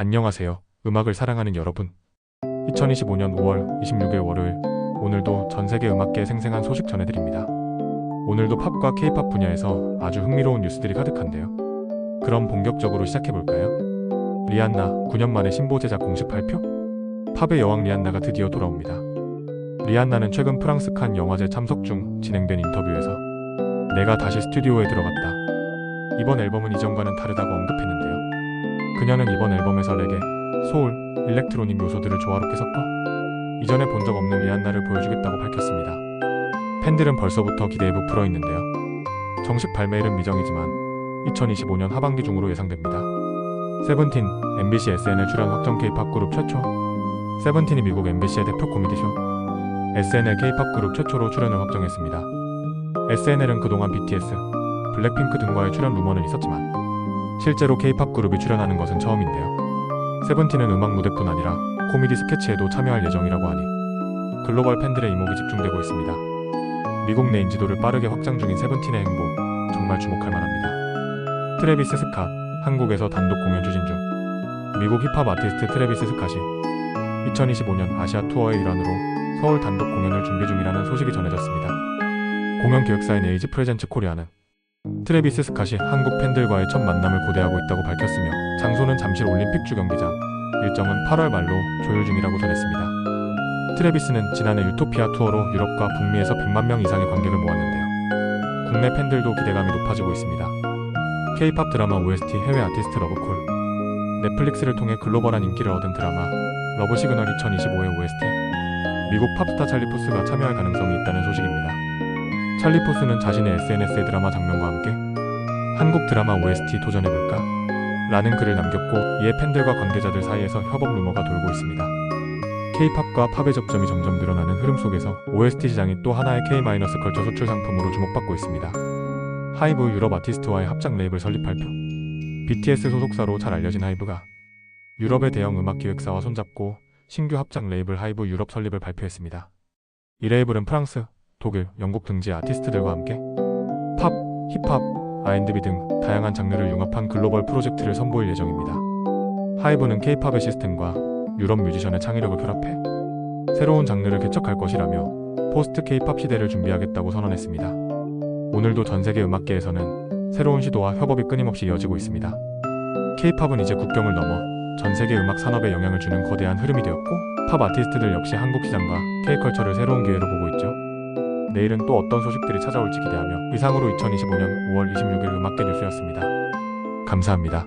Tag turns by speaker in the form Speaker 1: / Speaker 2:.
Speaker 1: 안녕하세요. 음악을 사랑하는 여러분. 2025년 5월 26일 월요일. 오늘도 전 세계 음악계의 생생한 소식 전해드립니다. 오늘도 팝과 케이팝 분야에서 아주 흥미로운 뉴스들이 가득한데요. 그럼 본격적으로 시작해볼까요? 리안나 9년 만에 신보 제작 공식 발표? 팝의 여왕 리안나가 드디어 돌아옵니다. 리안나는 최근 프랑스 칸 영화제 참석 중 진행된 인터뷰에서 내가 다시 스튜디오에 들어갔다. 이번 앨범은 이전과는 다르다고 언급했는데요. 그녀는 이번 앨범에서 레게, 소울, 일렉트로닉 요소들을 조화롭게 섞어 이전에 본 적 없는 리안나를 보여주겠다고 밝혔습니다. 팬들은 벌써부터 기대에 부풀어 있는데요. 정식 발매일은 미정이지만 2025년 하반기 중으로 예상됩니다. 세븐틴, MBC SNL 출연 확정 K-팝 그룹 최초 세븐틴이 미국 MBC의 대표 코미디쇼 SNL K-팝 그룹 최초로 출연을 확정했습니다. SNL은 그동안 BTS, 블랙핑크 등과의 출연 루머는 있었지만 실제로 K-팝 그룹이 출연하는 것은 처음인데요. 세븐틴은 음악 무대뿐 아니라 코미디 스케치에도 참여할 예정이라고 하니 글로벌 팬들의 이목이 집중되고 있습니다. 미국 내 인지도를 빠르게 확장 중인 세븐틴의 행보 정말 주목할 만합니다. 트래비스 스캇 한국에서 단독 공연 추진 중 미국 힙합 아티스트 트래비스 스캇이 2025년 아시아 투어의 일환으로 서울 단독 공연을 준비 중이라는 소식이 전해졌습니다. 공연 기획사인 에이지 프레젠츠 코리아는 트래비스 스캇이 한국 팬들과의 첫 만남을 고대하고 있다고 밝혔으며 장소는 잠실 올림픽 주경기장, 일정은 8월 말로 조율 중이라고 전했습니다. 트래비스는 지난해 유토피아 투어로 유럽과 북미에서 100만 명 이상의 관객을 모았는데요. 국내 팬들도 기대감이 높아지고 있습니다. K-팝 드라마 OST 해외 아티스트 러브콜 넷플릭스를 통해 글로벌한 인기를 얻은 드라마 러브 시그널 2025의 OST 미국 팝스타 찰리 푸스가 참여할 가능성이 있다는 소식입니다. 찰리 포스는 자신의 SNS의 드라마 장면과 함께 한국 드라마 OST 도전해볼까? 라는 글을 남겼고 이에 팬들과 관계자들 사이에서 협업 루머가 돌고 있습니다. K-팝과 팝의 접점이 점점 늘어나는 흐름 속에서 OST 시장이 또 하나의 K-컬처 수출 상품으로 주목받고 있습니다. 하이브 유럽 아티스트와의 합작 레이블 설립 발표 BTS 소속사로 잘 알려진 하이브가 유럽의 대형 음악 기획사와 손잡고 신규 합작 레이블 하이브 유럽 설립을 발표했습니다. 이 레이블은 프랑스, 독일, 영국 등지 아티스트들과 함께 팝, 힙합, R&B 등 다양한 장르를 융합한 글로벌 프로젝트를 선보일 예정입니다. 하이브는 K-팝의 시스템과 유럽 뮤지션의 창의력을 결합해 새로운 장르를 개척할 것이라며 포스트 K-팝 시대를 준비하겠다고 선언했습니다. 오늘도 전 세계 음악계에서는 새로운 시도와 협업이 끊임없이 이어지고 있습니다. K-팝은 이제 국경을 넘어 전 세계 음악 산업에 영향을 주는 거대한 흐름이 되었고 팝 아티스트들 역시 한국 시장과 K-컬처를 새로운 기회로 보고 있죠. 내일은 또 어떤 소식들이 찾아올지 기대하며 이상으로 2025년 5월 26일 음악계 뉴스였습니다. 감사합니다.